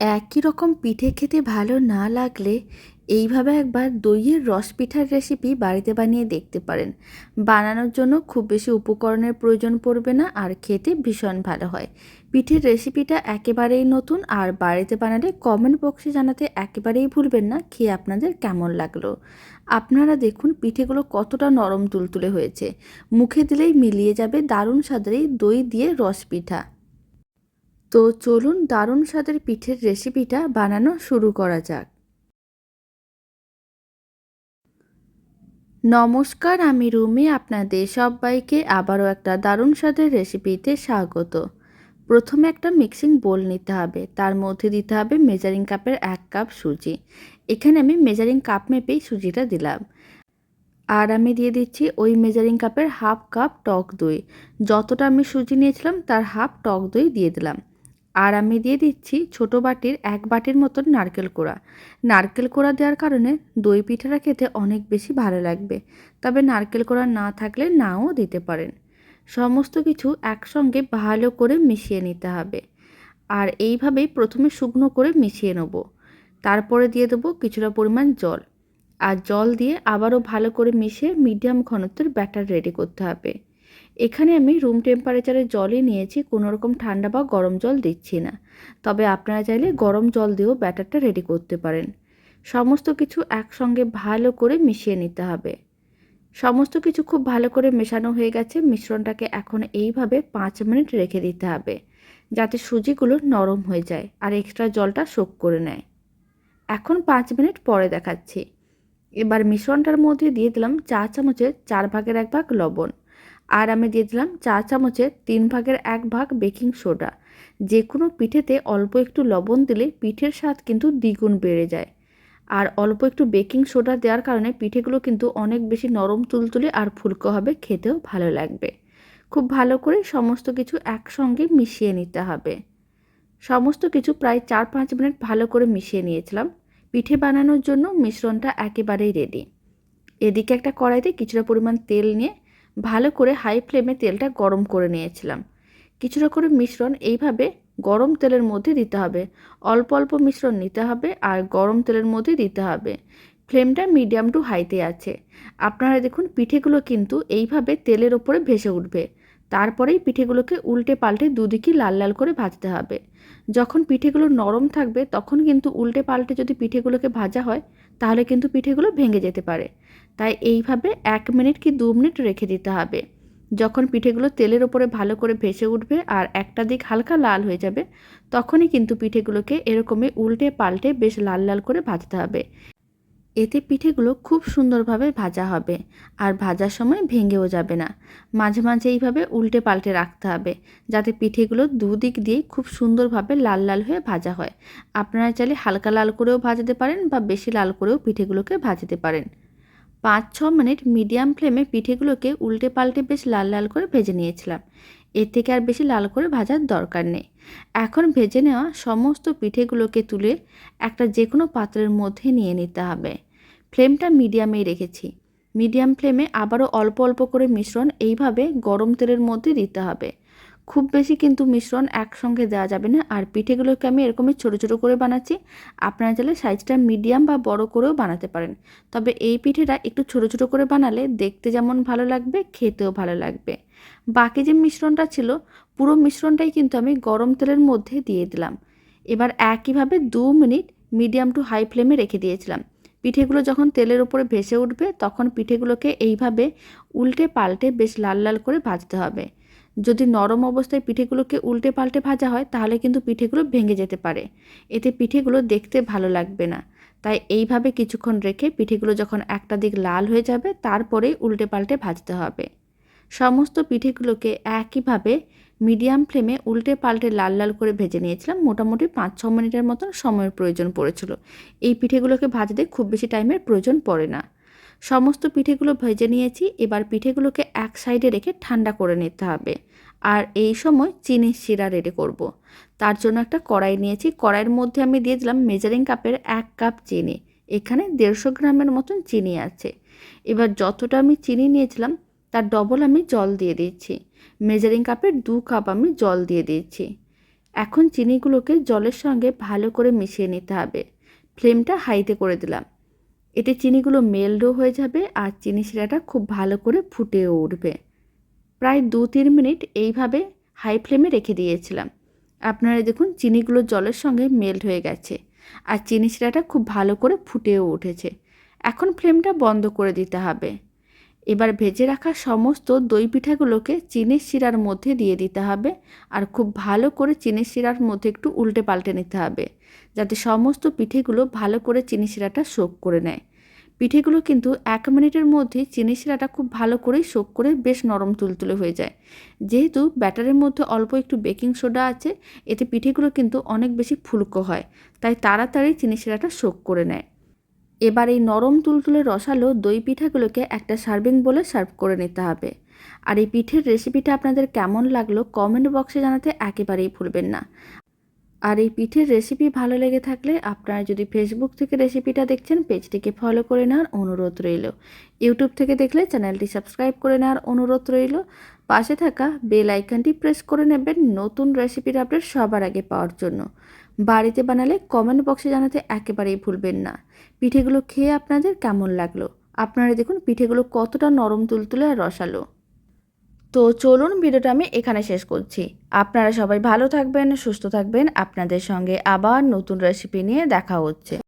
একই রকম পিঠে খেতে ভালো না লাগলে এইভাবে একবার দইয়ের রস পিঠার রেসিপি বাড়িতে বানিয়ে দেখতে পারেন। বানানোর জন্য খুব বেশি উপকরণের প্রয়োজন পড়বে না আর খেতে ভীষণ ভালো হয়। পিঠের রেসিপিটা একেবারেই নতুন আর বাড়িতে বানালে কমেন্ট বক্সে জানাতে একেবারেই ভুলবেন না, খেয়ে আপনাদের কেমন লাগল। আপনারা দেখুন পিঠেগুলো কতটা নরম তুলতুলে হয়েছে। মুখে দিলেই মিলিয়ে যাবে দারুণ স্বাদের দই দিয়ে রস পিঠা। তো চলুন দারুণ স্বাদের পিঠের রেসিপিটা বানানো শুরু করা যাক। নমস্কার, আমি রুমি, আপনাদের সবাইকে আবারও একটা দারুণ স্বাদের রেসিপিতে স্বাগত। প্রথমে একটা মিক্সিং বোল নিতে হবে, তার মধ্যে দিতে হবে মেজারিং কাপের এক কাপ সুজি। এখানে আমি মেজারিং কাপ মেপেই সুজিটা দিলাম। আর আমি দিয়ে দিচ্ছি ওই মেজারিং কাপের হাফ কাপ টক দই। যতটা আমি সুজি নিয়েছিলাম, তার হাফ টক দই দিয়ে দিলাম। আর আমি দিয়ে দিচ্ছি ছোট বাটির এক বাটির মতন নারকেল কোড়া। নারকেল কোড়া দেওয়ার কারণে দই পিঠাটা খেতে অনেক বেশি ভালো লাগবে, তবে নারকেল কোড়া না থাকলে নাও দিতে পারেন। সমস্ত কিছু একসঙ্গে ভালো করে মিশিয়ে নিতে হবে। আর এইভাবেই প্রথমে শুকনো করে মিশিয়ে নেব। তারপরে দিয়ে দেবো কিছুটা পরিমাণ জল। আর জল দিয়ে আবারও ভালো করে মিশিয়ে মিডিয়াম ঘনত্বের ব্যাটার রেডি করতে হবে। এখানে আমি রুম টেম্পারেচারের জলই নিয়েছি, কোনো রকম ঠান্ডা বা গরম জল দিচ্ছি না। তবে আপনারা চাইলে গরম জল দিয়েও ব্যাটারটা রেডি করতে পারেন। সমস্ত কিছু একসঙ্গে ভালো করে মিশিয়ে নিতে হবে। সমস্ত কিছু খুব ভালো করে মেশানো হয়ে গেছে, মিশ্রণটাকে এখন এইভাবে পাঁচ মিনিট রেখে দিতে হবে, যাতে সুজিগুলো নরম হয়ে যায় আর এক্সট্রা জলটা শোক করে নেয়। এখন পাঁচ মিনিট পরে দেখাচ্ছি। এবার মিশ্রণটার মধ্যে দিয়ে দিলাম চা চামচের চার ভাগের এক ভাগ লবণ। আর আমি দিয়ে দিলাম চা চামচের তিন ভাগের এক ভাগ বেকিং সোডা। যে কোনো পিঠেতে অল্প একটু লবণ দিলে পিঠের স্বাদ কিন্তু দ্বিগুণ বেড়ে যায়। আর অল্প একটু বেকিং সোডা দেওয়ার কারণে পিঠেগুলো কিন্তু অনেক বেশি নরম, তুলতুলে আর ফুলকো হবে, খেতেও ভালো লাগবে। খুব ভালো করে সমস্ত কিছু একসঙ্গে মিশিয়ে নিতে হবে। সমস্ত কিছু প্রায় চার পাঁচ মিনিট ভালো করে মিশিয়ে নিয়েছিলাম। পিঠে বানানোর জন্য মিশ্রণটা একেবারেই রেডি এদিকে একটা কড়াইতে কিছুটা পরিমাণ তেল নিয়ে ভালো করে হাই ফ্লেমে তেলটা গরম করে নিয়েছিলাম। কিছুটা করে মিশ্রণ এইভাবে গরম তেলের মধ্যে দিতে হবে। অল্প অল্প মিশ্রণ নিতে হবে আর গরম তেলের মধ্যে দিতে হবে। ফ্লেমটা মিডিয়াম টু হাইতে আছে। আপনারা দেখুন পিঠেগুলো কিন্তু এইভাবে তেলের ওপরে ভেসে উঠবে। তারপরেই পিঠেগুলোকে উল্টে পাল্টে দুদিকে লাল লাল করে ভাজতে হবে। যখন পিঠেগুলো নরম থাকবে তখন কিন্তু উল্টে পাল্টে যদি পিঠেগুলোকে ভাজা হয়, তাহলে কিন্তু পিঠেগুলো ভেঙে যেতে পারে। তাই এইভাবে এক মিনিট কি দু মিনিট রেখে দিতে হবে। যখন পিঠেগুলো তেলের ওপরে ভালো করে ভেসে উঠবে আর একটা দিক হালকা লাল হয়ে যাবে, তখনই কিন্তু পিঠেগুলোকে এরকমই উল্টে পাল্টে বেশ লাল লাল করে ভাজতে হবে। এতে পিঠেগুলো খুব সুন্দরভাবে ভাজা হবে আর ভাজার সময় ভেঙেও যাবে না। মাঝে মাঝে এইভাবে উল্টে পাল্টে রাখতে হবে যাতে পিঠেগুলো দুদিক দিয়ে খুব সুন্দরভাবে লাল লাল হয়ে ভাজা হয়। আপনারা চাইলে হালকা লাল করেও ভাজাতে পারেন বা বেশি লাল করেও পিঠেগুলোকে ভাজতে পারেন। পাঁচ ছ মিনিট মিডিয়াম ফ্লেমে পিঠেগুলোকে উল্টে পাল্টে বেশ লাল লাল করে ভেজে নিয়েছিলাম। এর থেকে আর বেশি লাল করে ভাজার দরকার নেই। এখন ভেজে নেওয়া সমস্ত পিঠেগুলোকে তুলে একটা যে কোনো পাত্রের মধ্যে নিয়ে নিতে হবে। ফ্লেমটা মিডিয়ামেই রেখেছি। মিডিয়াম ফ্লেমে আবারও অল্প অল্প করে মিশ্রণ এইভাবে গরম তেলের মধ্যে দিতে হবে। খুব বেশি কিন্তু মিশ্রণ একসঙ্গে দেওয়া যাবে না। আর পিঠেগুলোকে আমি এরকমই ছোটো ছোটো করে বানাচ্ছি। আপনারা চাইলে সাইজটা মিডিয়াম বা বড় করেও বানাতে পারেন। তবে এই পিঠেটা একটু ছোটো ছোটো করে বানালে দেখতে যেমন ভালো লাগবে, খেতেও ভালো লাগবে। বাকি যে মিশ্রণটা ছিল, পুরো মিশ্রণটাই কিন্তু আমি গরম তেলের মধ্যে দিয়ে দিলাম। এবার একইভাবে দু মিনিট মিডিয়াম টু হাই ফ্লেমে রেখে দিয়েছিলাম। পিঠেগুলো যখন তেলের উপরে ভেসে উঠবে, তখন পিঠেগুলোকে এইভাবে উল্টে পাল্টে বেশ লাল লাল করে ভাজতে হবে। যদি নরম অবস্থায় পিঠেগুলোকে উল্টে পাল্টে ভাজা হয়, তাহলে কিন্তু পিঠেগুলো ভেঙে যেতে পারে। এতে পিঠেগুলো দেখতে ভালো লাগবে না। তাই এইভাবে কিছুক্ষণ রেখে পিঠেগুলো যখন একটা দিক লাল হয়ে যাবে, তারপরেই উল্টে পাল্টে ভাজতে হবে। সমস্ত পিঠেগুলোকে একইভাবে মিডিয়াম ফ্লেমে উল্টে পাল্টে লাল লাল করে ভেজে নিয়েছিলাম। মোটামুটি পাঁচ ছ মিনিটের মতন সময়ের প্রয়োজন পড়েছিল। এই পিঠেগুলোকে ভাজতে খুব বেশি টাইমের প্রয়োজন পড়ে না। সমস্ত পিঠেগুলো ভেজে নিয়েছি। এবার পিঠেগুলোকে এক সাইডে রেখে ঠান্ডা করে নিতে হবে। আর এই সময় চিনির শিরা রেডি করব। তার জন্য একটা কড়াই নিয়েছি। কড়াইয়ের মধ্যে আমি দিয়ে দিলাম মেজারিং কাপের এক কাপ চিনি। এখানে দেড়শো গ্রামের মতন চিনি আছে। এবার যতটা আমি চিনি নিয়েছিলাম, তার ডবল আমি জল দিয়ে দিচ্ছি। মেজারিং কাপের দু কাপ আমি জল দিয়ে দিচ্ছি। এখন চিনিগুলোকে জলের সঙ্গে ভালো করে মিশিয়ে নিতে হবে। ফ্লেমটা হাইতে করে দিলাম। এতে চিনিগুলো মেল্ডও হয়ে যাবে আর চিনি শিরাটা খুব ভালো করে ফুটেও উঠবে। প্রায় দু তিন মিনিট এইভাবে হাই ফ্লেমে রেখে দিয়েছিলাম। আপনারা দেখুন চিনিগুলো জলের সঙ্গে মেল্ট হয়ে গেছে আর চিনি শিরাটা খুব ভালো করে ফুটেও উঠেছে। এখন ফ্লেমটা বন্ধ করে দিতে হবে। এবার ভেজে রাখা সমস্ত দই পিঠাগুলোকে চিনির শিরার মধ্যে দিয়ে দিতে হবে আর খুব ভালো করে চিনির শিরার মধ্যে একটু উল্টে পাল্টে নিতে হবে যাতে সমস্ত পিঠেগুলো ভালো করে চিনি শিরাটা শোক করে নেয়। পিঠেগুলো কিন্তু এক মিনিটের মধ্যেই চিনি শিরাটা খুব ভালো করেই শোক করে বেশ নরম তুলতুলে হয়ে যায়। যেহেতু ব্যাটারের মধ্যে অল্প একটু বেকিং সোডা আছে, এতে পিঠেগুলো কিন্তু অনেক বেশি ফুলকো হয়, তাই তাড়াতাড়ি চিনি শিরাটা শোক করে নেয়। এবার এই নরম তুলতুলে রসালো দই পিঠাগুলোকে একটা সার্ভিং বলে সার্ভ করে নিতে হবে। আর এই পিঠের রেসিপিটা আপনাদের কেমন লাগল কমেন্ট বক্সে জানাতে একেবারেই ভুলবেন না। আর এই পিঠের রেসিপি ভালো লেগে থাকলে আপনারা যদি ফেসবুক থেকে রেসিপিটা দেখছেন, পেজটিকে ফলো করে নেওয়ার অনুরোধ রইল। ইউটিউব থেকে দেখলে চ্যানেলটি সাবস্ক্রাইব করে নেওয়ার অনুরোধ রইল। পাশে থাকা বেল আইকনটি প্রেস করে নেবেন নতুন রেসিপির আপডেট সবার আগে পাওয়ার জন্য। বাড়িতে বানালে কমেন্ট বক্সে জানাতে একেবারেই ভুলবেন না। পিঠেগুলো খেয়ে আপনাদের কেমন লাগল? আপনারা দেখুন পিঠেগুলো কতটা নরম তুলতুলে আর রসালো। তো চলুন ভিডিওটা আমি এখানে শেষ করছি। আপনারা সবাই ভালো থাকবেন, সুস্থ থাকবেন। আপনাদের সঙ্গে আবার নতুন রেসিপি নিয়ে দেখা হচ্ছে।